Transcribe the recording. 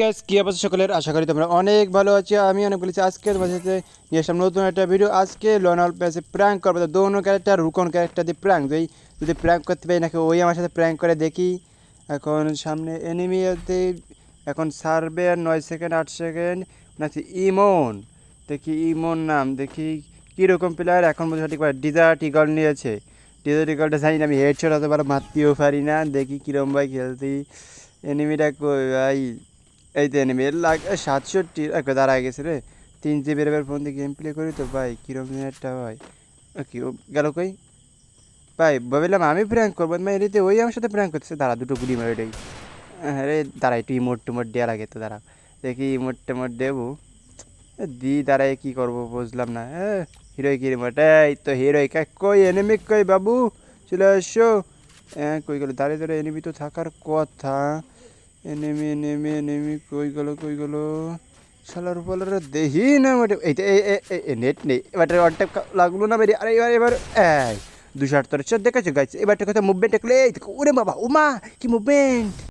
Guys কি অবস্থা সকলের? আশা করি তোমরা অনেক ভালো আছো। আমি অনেক বলেছি আজকের বাসাতে নিয়ে আসলাম নতুন একটা ভিডিও আজকে লোনাল প্যাসে প্র্যাঙ্ক করব। তো দোনো ক্যারেক্টার রুকন ক্যারেক্টার দিয়ে প্র্যাঙ্ক যদি যদি প্র্যাঙ্ক করতে পারি, নাকি ওই আমার সাথে প্র্যাঙ্ক করে দেখি। এখন সামনে এনিমিতে এখন সার্ভে নয় সেকেন্ড আট সেকেন্ড নাকি ইমন। দেখি ইমন নাম। দেখি কীরকম প্লেয়ার এখন বলতে সঠিক ডিজার্ট ইগল নিয়েছে। ডিজার্ট ইগলটা জানি না, আমি হেডশট হতে পারো, মারতেও পারি না। দেখি কীরকম ভাই খেলতি। এনিমিটা কই ভাই? এই তো এনিমি লাগ সাতষট্টি দাঁড়ায় গেছে রে। তিন জিবির এবার ফোন দিয়ে গেম প্লে করি তো, ভাই কীরকম একটা ভাই। কি গেল কই? ভাই, ভাবলাম আমি প্র্যাঙ্ক করব মানে এদিকে ওই আমার সাথে প্র্যাঙ্ক করতেছে, দাঁড়া, দুটো গুলি মারে এটাই আরে দাঁড়া, একটু ইমোট টিমোট দেওয়া লাগে তো, দাঁড়া। দেখি ইমোট টিমোট দেবো। দি দাঁড়ায় কী করব বুঝলাম না হ্যাঁ হিরোই কি রিমোট এই তো হিরোই কা, কই এনিমি কই বাবু? চলে আসো হ্যাঁ কই গেলো? দাঁড়িয়ে দাঁড়িয়ে এনিমি তো থাকার কথা। এনিমি নেমে এনিমি, কই গেল কই গেল? শালার বলার দেহি না মোটে। এই তো এই নেট নেই। এবার টাইপ লাগল না বেরিয়ে আরে, এবার এবার, এই, দুশো আটত্রিশ দেখেছ গাইছে এবারটা কথা মুভমেন্ট একলে ওরে বাবা, উমা, কি মুভমেন্ট